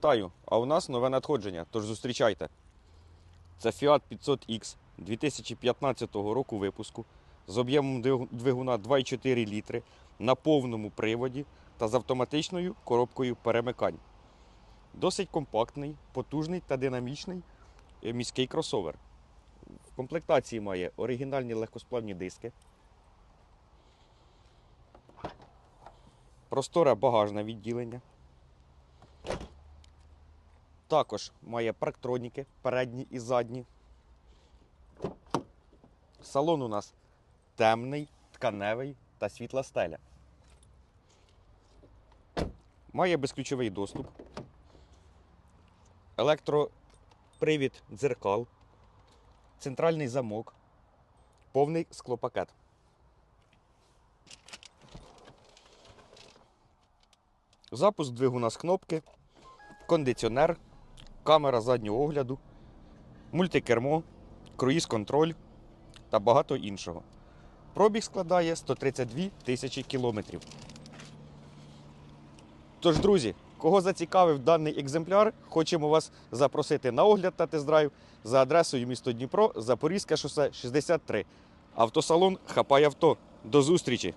Вітаю! А у нас нове надходження, тож зустрічайте. Це Fiat 500X 2015 року випуску з об'ємом двигуна 2,4 літри на повному приводі та з автоматичною коробкою перемикань. Досить компактний, потужний та динамічний е, міський кросовер. В комплектації має оригінальні легкосплавні диски, просторе багажне відділення. Також має парктроніки передні і задні. Салон у нас темний, тканевий та світла стеля. Має безключовий доступ. Електропривід дзеркал, центральний замок, повний склопакет. Запуск двигуна з кнопки, кондиціонер, камера заднього огляду, мультикермо, круїз-контроль та багато іншого. Пробіг складає 132 тисячі кілометрів. Тож, друзі, кого зацікавив даний екземпляр, хочемо вас запросити на огляд та тест-драйв за адресою місто Дніпро, Запорізьке шосе 63. Автосалон Хапай авто. До зустрічі!